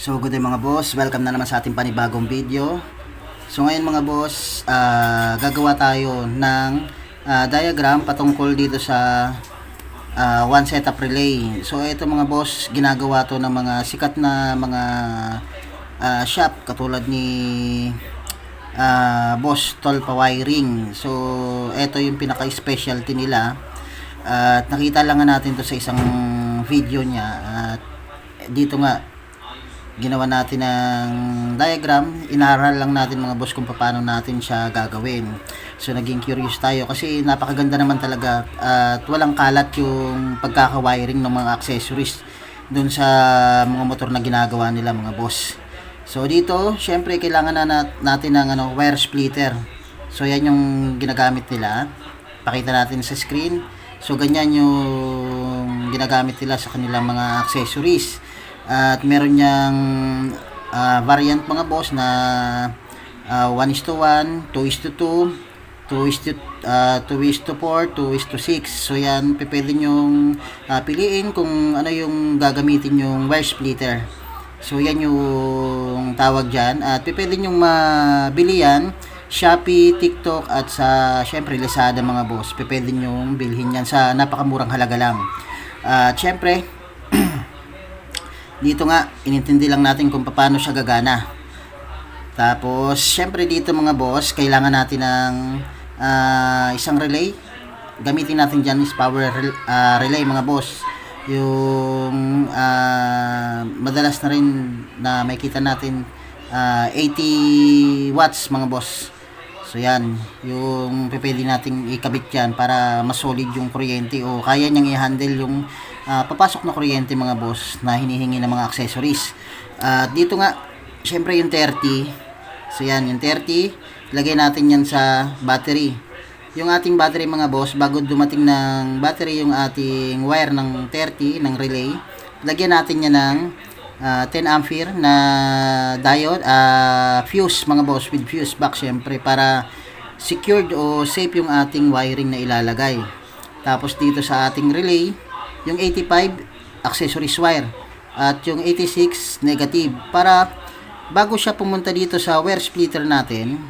So good day mga boss, welcome na naman sa ating panibagong video. So ngayon mga boss, ah, gagawa tayo ng ah, diagram patungkol dito sa ah, one setup relay. So ito mga boss, ginagawa to ng mga sikat na mga ah, shop katulad ni ah, Boss Tolpa Wiring. So ito yung pinaka-specialty nila. At nakita lang natin to sa isang video niya at dito nga ginawa natin ng diagram, inaral lang natin mga boss kung paano natin siya gagawin. So naging curious tayo kasi napakaganda naman talaga at walang kalat yung pagkaka-wiring ng mga accessories dun sa mga motor na ginagawa nila mga boss. So dito, syempre kailangan na nat- natin ng ano, wire splitter. So yan yung ginagamit nila. Pakita natin sa screen. So ganyan yung ginagamit nila sa kanilang mga accessories. At meron niyang ah, variant mga boss na ah, 1 is to 1, 2 is to 2, 2 is to ah, 2 is to 4, 2 is to 6. So yan, pwede nyong ah, piliin kung ano yung gagamitin yung wire splitter. So yan yung tawag dyan. At pwede nyong mabili yan Shopee, TikTok at sa syempre Lazada mga boss. Pwede nyong bilhin yan sa napakamurang halaga lang. At syempre, dito nga, inintindi lang natin kung paano siya gagana. Tapos, syempre dito mga boss, kailangan natin ng ah, isang relay. Gamitin natin dyan is power ah, relay mga boss. Yung ah, madalas na rin na makita natin ah, 80 watts mga boss. So yan, yung pwede nating ikabit yan para mas solid yung kuryente o kaya niyang i-handle yung ah, papasok na kuryente mga boss na hinihingi ng mga accessories. At dito nga, syempre yung 30. So yan, yung 30, lagay natin yan sa battery. Yung ating battery mga boss, bago dumating ng battery yung ating wire ng 30 ng relay, lagyan natin yan ng ah, 10 ampere na diode, ah, fuse mga boss with fuse box syempre para secured o safe yung ating wiring na ilalagay. Tapos dito sa ating relay, yung 85 accessories wire at yung 86 negative. Para bago siya pumunta dito sa wire splitter natin,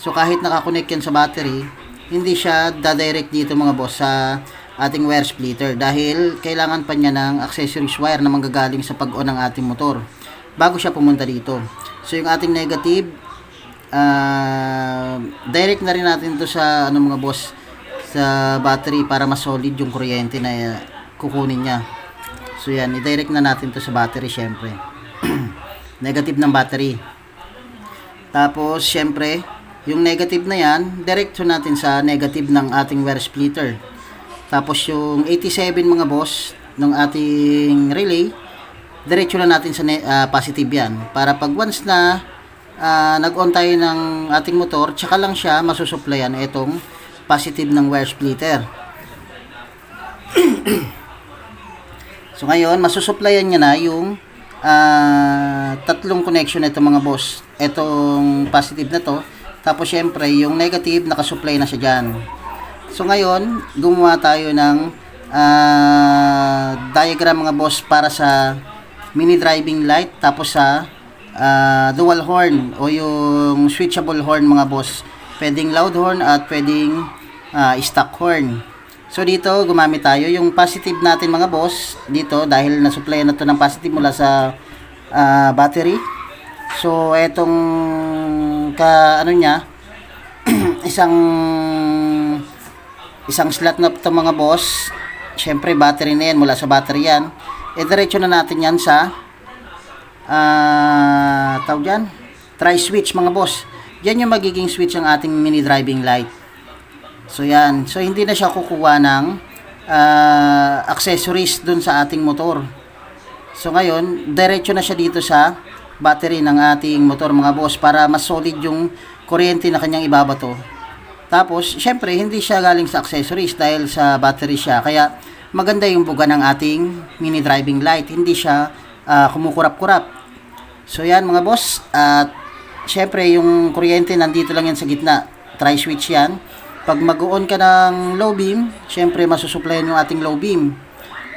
so kahit nakakonect yan sa battery, hindi siya dadirect dito mga boss sa ating wire splitter. Dahil kailangan pa niya ng accessories wire na manggagaling sa pag-on ng ating motor bago siya pumunta dito. So yung ating negative, ah, direct na rin natin to sa ano mga boss sa battery para mas solid yung kuryente na uh, kukunin niya. So yan, i-direct na natin to sa battery syempre. negative ng battery. Tapos syempre, yung negative na yan, diretso natin sa negative ng ating wire splitter. Tapos yung 87 mga boss ng ating relay, diretso na natin sa ah, positive yan. Para pag once na ah, nag-on tayo ng ating motor, tsaka lang siya masusuplayan itong positive ng wire splitter. so ngayon, masusuplayan niya na yung ah, tatlong connection nito mga boss. Itong positive na to. Tapos syempre, yung negative, nakasupply na siya dyan. So ngayon, gumawa tayo ng ah, diagram mga boss para sa mini driving light tapos sa ah, dual horn o yung switchable horn mga boss. Pwedeng loud horn at pwedeng ah, stock horn. So dito gumamit tayo yung positive natin mga boss dito dahil na-supply na to ng positive mula sa ah, battery. So etong ka ano niya isang isang slot na to mga boss. Syempre battery na yan mula sa battery yan. E diretso na natin yan sa ah tawag dyan try switch mga boss. Yan yung magiging switch ng ating mini driving light. So yan. So hindi na siya kukuha ng ah, accessories dun sa ating motor. So ngayon, diretso na siya dito sa battery ng ating motor mga boss para mas solid yung kuryente na kanyang ibabato. Tapos, syempre, hindi siya galing sa accessories dahil sa battery siya. Kaya, maganda yung buga ng ating mini driving light. Hindi siya ah, kumukurap-kurap. So, yan mga boss. At, syempre, yung kuryente nandito lang yan sa gitna. Tri-switch yan. Pag mag-on ka ng low beam, syempre, masusuplayan yung ating low beam.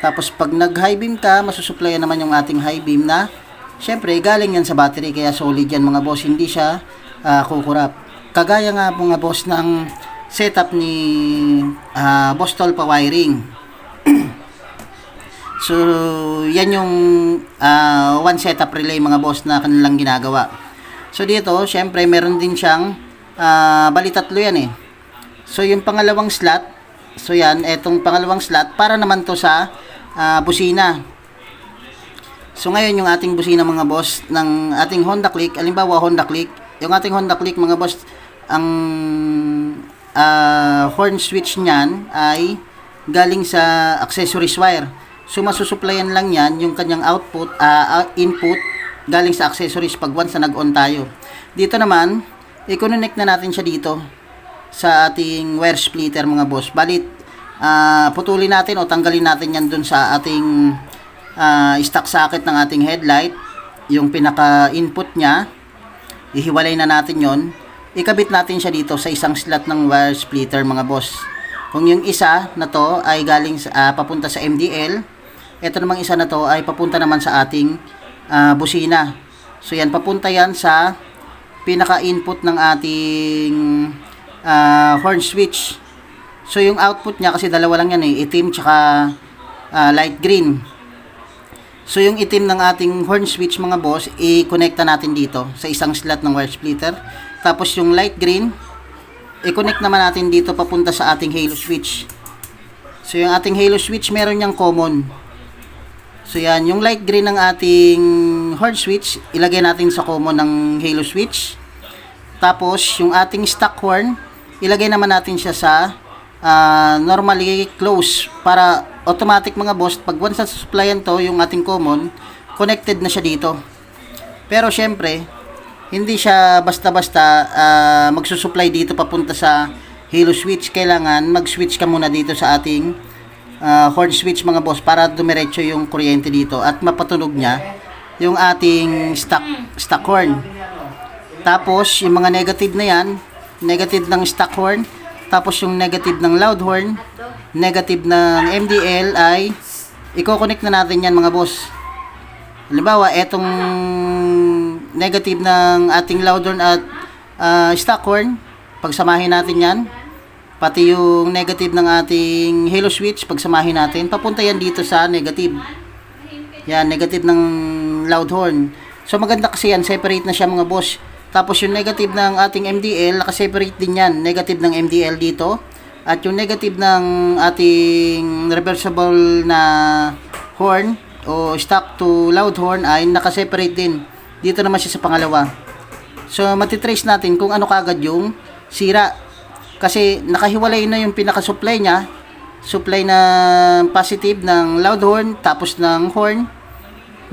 Tapos, pag nag-high beam ka, masusuplayan naman yung ating high beam na Siyempre, galing yan sa battery kaya solid yan mga boss. Hindi siya ah, kukurap. Kagaya nga mga boss ng setup ni ah, Boss Tolpa Wiring. so, yan yung ah, one setup relay mga boss na kanilang ginagawa. So, dito, syempre, meron din siyang ah, bali tatlo yan eh. So, yung pangalawang slot, so yan, etong pangalawang slot, para naman to sa ah, busina. So ngayon yung ating busina mga boss ng ating Honda Click, alimbawa Honda Click, yung ating Honda Click mga boss, ang ah, horn switch niyan ay galing sa accessories wire. So masusuplayan lang yan yung kanyang output, ah, input galing sa accessories pag once na nag-on tayo. Dito naman, i-connect na natin siya dito sa ating wire splitter mga boss. Balit, ah, putulin natin o tanggalin natin yan dun sa ating ah, stock socket ng ating headlight, yung pinaka-input niya, ihiwalay na natin yon ikabit natin siya dito sa isang slot ng wire splitter mga boss. Kung yung isa na to ay galing sa, ah, papunta sa MDL, ito namang isa na to ay papunta naman sa ating ah, busina. So yan, papunta yan sa pinaka-input ng ating ah, horn switch. So yung output niya kasi dalawa lang yan eh, itim tsaka ah, light green. So yung itim ng ating horn switch mga boss, i-connecta natin dito sa isang slot ng wire splitter. Tapos yung light green, i-connect naman natin dito papunta sa ating halo switch. So yung ating halo switch meron niyang common. So yan, yung light green ng ating horn switch, ilagay natin sa common ng halo switch. Tapos yung ating stock horn, ilagay naman natin siya sa ah, normally close para automatic mga boss, pag once na supplyan to, yung ating common, connected na siya dito. Pero syempre, hindi siya basta-basta ah, magsusupply dito papunta sa halo switch. Kailangan mag-switch ka muna dito sa ating ah, horn switch mga boss para dumiretso yung kuryente dito at mapatunog niya yung ating stock, stock horn. Tapos, yung mga negative na yan, negative ng stock horn, tapos yung negative ng loud horn, negative ng MDL ay i-connect na natin yan mga boss. Halimbawa, etong negative ng ating loud horn at ah, stock horn, pagsamahin natin yan, pati yung negative ng ating halo switch, pagsamahin natin, papunta yan dito sa negative. Yan, negative ng loud horn. So maganda kasi yan, separate na siya mga boss. Tapos yung negative ng ating MDL, nakaseparate din yan. Negative ng MDL dito. At yung negative ng ating reversible na horn o stock to loud horn ay nakaseparate din. Dito naman siya sa pangalawa. So matitrace natin kung ano kagad yung sira. Kasi nakahiwalay na yung pinaka-supply niya. Supply na positive ng loud horn tapos ng horn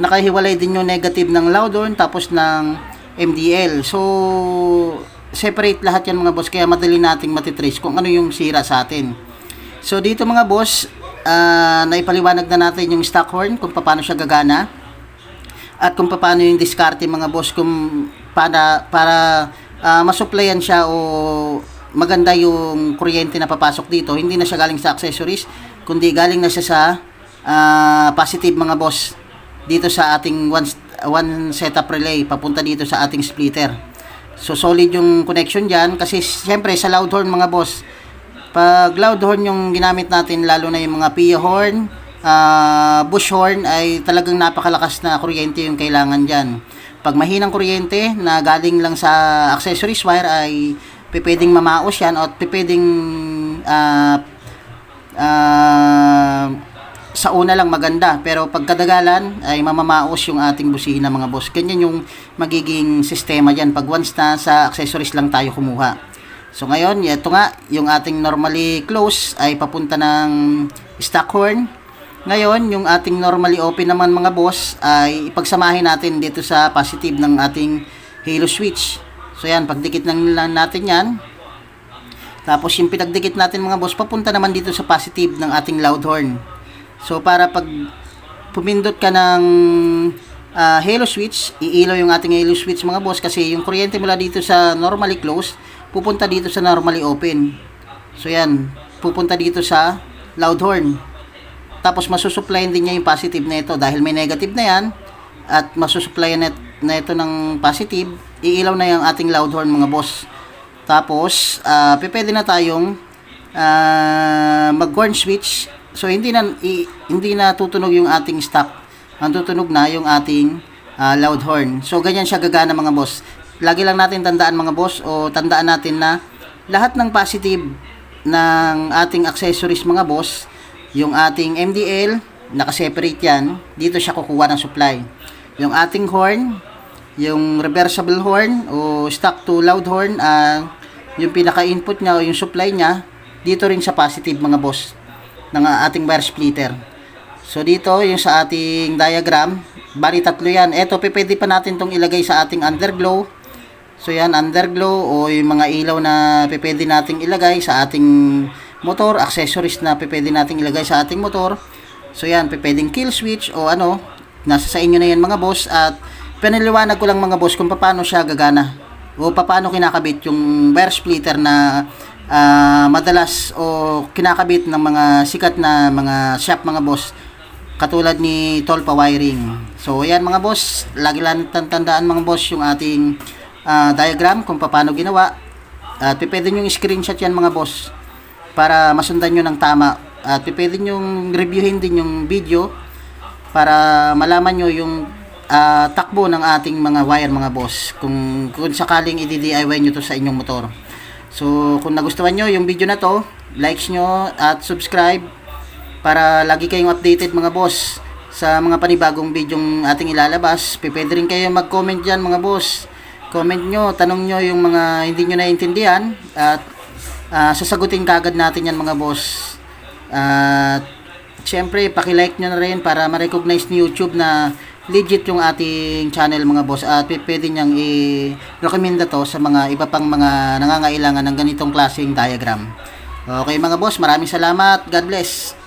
nakahiwalay din yung negative ng loud horn tapos ng MDL. So, separate lahat yan mga boss kaya madali nating matitrace kung ano yung sira sa atin. So, dito mga boss, ah, naipaliwanag na natin yung stock horn kung paano siya gagana at kung paano yung diskarte mga boss kung para para ah, masuplayan siya o maganda yung kuryente na papasok dito. Hindi na siya galing sa accessories, kundi galing na siya sa ah, positive mga boss dito sa ating one, one setup relay papunta dito sa ating splitter. So solid yung connection diyan kasi siyempre sa loud horn mga boss. Pag loud horn yung ginamit natin lalo na yung mga PIA horn, ah, bush horn ay talagang napakalakas na kuryente yung kailangan diyan. Pag mahinang kuryente na galing lang sa accessories wire ay pwedeng mamaos yan o pwedeng ah ah, sa una lang maganda pero pagkadagalan ay mamamaos yung ating busina mga boss. Ganyan yung magiging sistema dyan. Pag once na sa accessories lang tayo kumuha. So ngayon ito nga yung ating normally close ay papunta ng stock horn ngayon yung ating normally open naman mga boss ay ipagsamahin natin dito sa positive ng ating halo switch. So yan pagdikit lang natin yan. Tapos yung pinagdikit natin mga boss papunta naman dito sa positive ng ating loud horn So para pag pumindot ka ng ah, halo switch, iilaw yung ating halo switch mga boss kasi yung kuryente mula dito sa normally closed, pupunta dito sa normally open. So yan, pupunta dito sa loud horn. Tapos masusupplyin din niya yung positive na ito dahil may negative na yan at masusupplyan net na ito ng positive, iilaw na yung ating loud horn mga boss. Tapos, ah pwede na tayong ah, mag-horn switch. So, hindi na, i- hindi na tutunog yung ating stock. Ang tutunog na yung ating ah, loud horn. So, ganyan siya gagana mga boss. Lagi lang natin tandaan mga boss o tandaan natin na lahat ng positive ng ating accessories mga boss, yung ating MDL, nakaseparate yan, dito siya kukuha ng supply. Yung ating horn, yung reversible horn o stock to loud horn, ah, yung pinaka-input niya o yung supply niya, dito rin sa positive mga boss ng ating wire splitter. So dito yung sa ating diagram, bali tatlo yan. Ito pwede pa natin tong ilagay sa ating underglow. So yan underglow o yung mga ilaw na pwede nating ilagay sa ating motor, accessories na pwede nating ilagay sa ating motor. So yan, pwedeng kill switch o ano, nasa sa inyo na yan mga boss at pinaliwanag ko lang mga boss kung paano siya gagana o paano kinakabit yung wire splitter na ah, madalas o kinakabit ng mga sikat na mga shop mga boss katulad ni Tolpa Wiring. So ayan mga boss, lagi lang tandaan mga boss yung ating ah, diagram kung paano ginawa. At pwede nyo screenshot yan mga boss para masundan nyo ng tama. At pwede nyo reviewin din yung video para malaman nyo yung ah, takbo ng ating mga wire mga boss kung, kung sakaling i-DIY nyo to sa inyong motor so kung nagustuhan nyo yung video na to likes nyo at subscribe para lagi kayong updated mga boss sa mga panibagong bidyong ating ilalabas. Pwede rin kayo mag-comment dyan mga boss. Comment nyo, tanong nyo yung mga hindi nyo naiintindihan at ah, sasagutin kagad natin yan mga boss. At syempre paki-like nyo na rin para ma-recognize ni YouTube na legit yung ating channel mga boss at pwede niyang i-recommenda to sa mga iba pang mga nangangailangan ng ganitong klaseng diagram. Okay mga boss maraming salamat. God bless